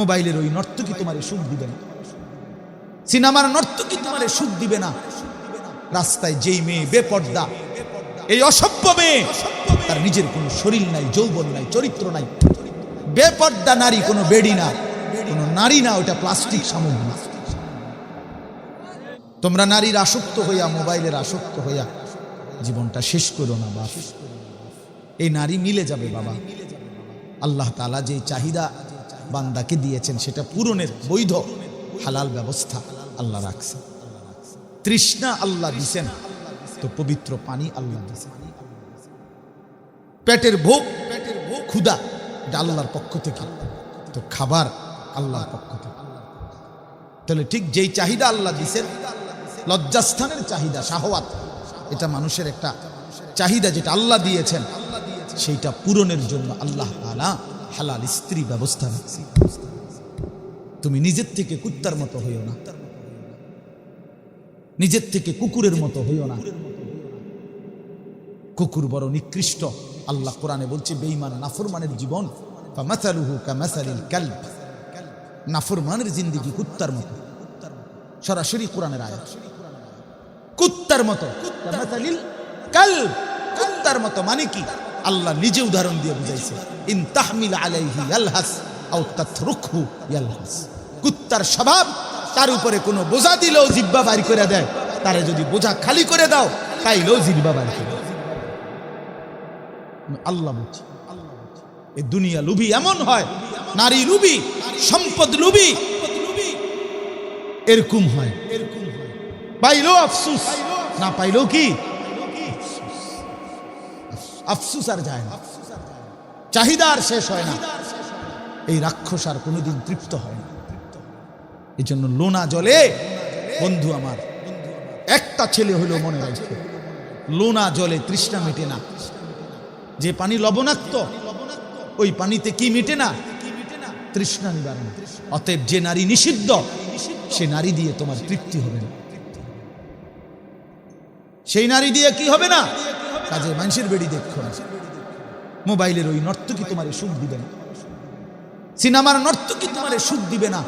মোবাইলের ওই নর্তকী তোমার সুখ দিবে না। সিনেমার নর্তকী তোমার সুখ দিবে না। রাস্তায় যেই মেয়ে বেপর্দা, এই অসভ্য মেয়ে, তার নিজের কোনো শরীর নাই, যৌবন নাই, চরিত্র নাই। বেপর্দা নারী কোনো বেডি না, কোনো নারী না ওটা প্লাস্টিক সামগ্রী তোমরা নারীর আসক্ত হইয়া, মোবাইলের আসক্ত হইয়া জীবনটা শেষ করো না, বাপ। এই নারী মিলে যাবে, বাবা। আল্লাহ তালা যে চাহিদা বান্দাকে দিয়েছেন, সেটা পূরণের বৈধ হালাল ব্যবস্থা আল্লাহ রাখছে। তৃষ্ণা আল্লাহ দিছেন, তো পবিত্র পানি আল্লাহ দিছেন। পেটের ভোগ পেটের ভোগ ক্ষুদা আল্লাহর পক্ষ থেকে, তো খাবার আল্লাহর পক্ষ থেকে। তাহলে ঠিক যেই চাহিদা আল্লাহ দিছেন, লজ্জাস্থানের চাহিদা, শাহওয়াত, এটা মানুষের একটা চাহিদা যেটা আল্লাহ দিয়েছেন সেইটা পূরণের জন্য আল্লাহ তাআলা হালাল স্ত্রী ব্যবস্থা তুমি নিজের থেকে কুত্তার মতো হইও না। নিজের থেকে কুকুরের মতো হইও না। কুকুর বড় নিকৃষ্ট। আল্লাহ কোরআনে বলছে, বেঈমান নাফরমানের জীবন নাফরমানের জিন্দেগি কুত্তার মতো। সরাসরি কোরআনের আয়াত। কুত্তার মতো কুত্তার মতো মানে কি? আল্লাহ নিজে উদাহরণ দিয়ে বুঝাইছে, ইন তাহমিল আলাইহি ইয়ালহাস আও তাতরুকহু ইয়ালহাস। কুত্তার স্বভাব, তার উপরে কোনো বোঝা দিলেও জিব্বা বাড়ি করে দেয়। তারে যদি বোঝা খালি করে দাও, তাইলেও জিব্বা বাড়ি করে। আল্লাহ বলছে এ দুনিয়া লুবি এমন হয়, নারী লুবি, সম্পদ লুবি, এরকম হয়। পাইলো আফসুস, না পাইলো কি? আফসুস আর যায় না। চাহিদা আর শেষ হয় না। এই রাক্ষস আর কোনোদিন তৃপ্ত হয় না। এই জন্য লোনা জলে, বন্ধু আমার, একটা ছেলে হলো মনে রাখবে। লোনা জলে তৃষ্ণা মেটে না। যে পানি লবণাক্ত, ওই পানিতে কি মিটে না? তৃষ্ণা নিবারণ। অতএব যে নারী নিষিদ্ধ, সে নারী দিয়ে তোমার তৃপ্তি হবে না। সেই নারী দিয়ে কি হবে না? কাজে মানুষের বেড়ি দেখো না মোবাইলের ওই নর্তকী তোমার সুখ দিবে না। সিনেমার নর্তকী তোমার সুখ দিবে না।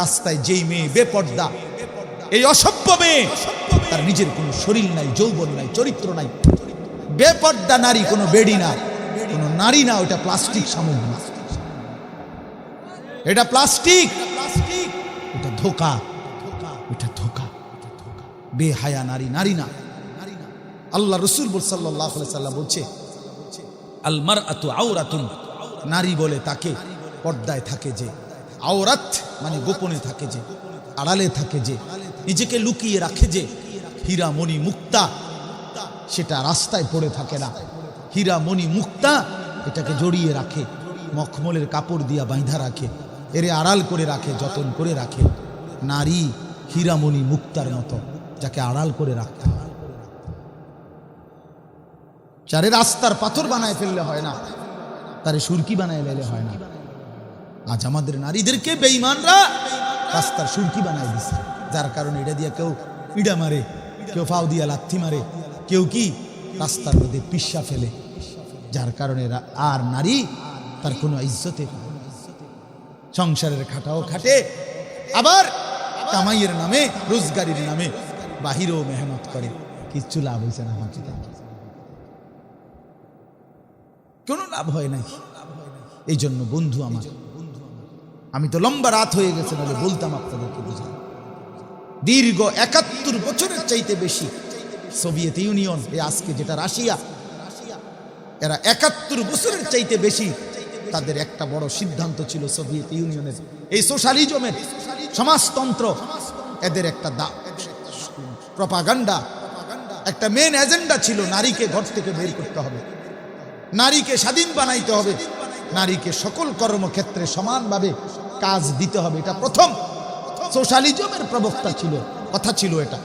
রাস্তায় যেই মেয়ে বেপর্দা, এই অসভ্য মেয়ে, তার নিজের কোনো শরীর নাই, যৌবন নাই, চরিত্র নাই। বেপর্দা নারী কোনো বেডি না, কোনো নারী না ওটা প্লাস্টিক সামগ্রী। এটা প্লাস্টিক এটা ধোকা এটা ধোকা, বেহায়া নারী নারী না। আল্লাহ রসুল সাল্লাম বলছে আলমার নারী বলে তাকে, পর্দায় থাকে যে। আওরাত মানে গোপনে থাকে যে, আড়ালে থাকে যে। নিজেকে লুকিয়ে রাখে যে হীরা মণি মুক্তা। সেটা রাস্তায় পড়ে থাকে না। হীরা মণি মুক্তা এটাকে জড়িয়ে রাখে, মখমলের কাপড় দিয়া বাঁধা রাখে। এরে আড়াল করে রাখে, যতন করে রাখে। নারী হীরামণি মুক্তার মতো, যাকে আড়াল করে রাখতে হয়। যারে রাস্তার পাথর বানায় ফেললে হয় না, তারে সুরকি বানায় ফেলে হয় না। আজ আমাদের নারীদেরকে বেঈমানরা রাস্তার সুরকি বানায় দিছে। যার কারণে এটা দিয়ে কেউ ইডা মারে, কেউ ফাউ দিয়া লাথি মারে, কেউ কি রাস্তার মধ্যে পিসা ফেলে। যার কারণে আর নারী তার কোনো ইজ্জতে। সংসারের খাটাও খাটে, আবার কামাইয়ের নামে, রোজগারির নামে বাহিরেও মেহনত করে। কিচ্ছু লাভ হয়েছে না হাঁচি কোনো লাভ হয় নাই। এই জন্য বন্ধু আমার, আমি তো লম্বা রাত হয়ে গেছে বলে বলতাম আপনাদেরকে বুঝলাম দীর্ঘ একাত্তর বছরের চাইতে বেশি সোভিয়েত ইউনিয়ন, এ আজকে যেটা রাশিয়া, এরা একাত্তর বছরের চাইতে বেশি তাদের একটা বড় সিদ্ধান্ত ছিল সোভিয়েত ইউনিয়নের। এই সোশ্যালিজমের সমাজতন্ত্র, এদের একটা দা, প্রপাগান্ডা, একটা মেন এজেন্ডা ছিল নারীকে ঘর থেকে বের করতে হবে। নারীকে স্বাধীন বানাইতে হবে। নারীকে সকল কর্মক্ষেত্রে সমানভাবে কাজ দিতে হবে। এটা প্রথম। সোশ্যালিজমের প্রবক্তা ছিল। কথা ছিল এটা।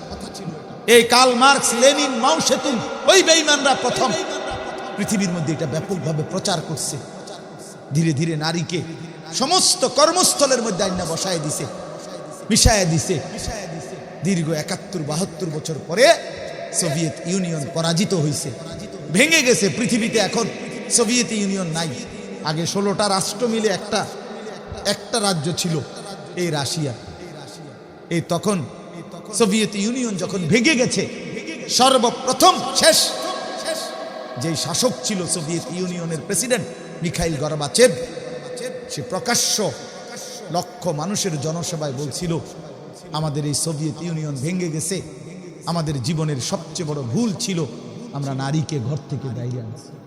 এই কাল মার্কস, লেনিন, মাও সেতুন ওই বেইমানরা প্রথম। পৃথিবীর মধ্যে এটা ব্যাপকভাবে প্রচার করছে। ধীরে ধীরে নারীকে সমস্ত কর্মস্থলের মধ্যে আইনা বসায় দিছে, মিশায় দিছে। দীর্ঘ একাত্তর, বাহাত্তর বছর পরে সোভিয়েত ইউনিয়ন পরাজিত হয়েছে ভেঙে গেছে পৃথিবীতে এখন। সোভিয়েত ইউনিয়ন নাই। আগে ষোলোটা রাষ্ট্র মিলে একটা একটা রাজ্য ছিল, এই রাশিয়া। এই তখন সোভিয়েত ইউনিয়ন যখন ভেঙে গেছে, সর্বপ্রথম শেষ, যেই শাসক ছিল সোভিয়েত ইউনিয়নের প্রেসিডেন্ট মিখাইল গরবাচেভ, সে প্রকাশ্য লক্ষ মানুষের জনসভায় বলছিল, আমাদের এই সোভিয়েত ইউনিয়ন ভেঙে গেছে। আমাদের জীবনের সবচেয়ে বড় ভুল ছিল আমরা নারীকে ঘর থেকে বাইরে আনছি।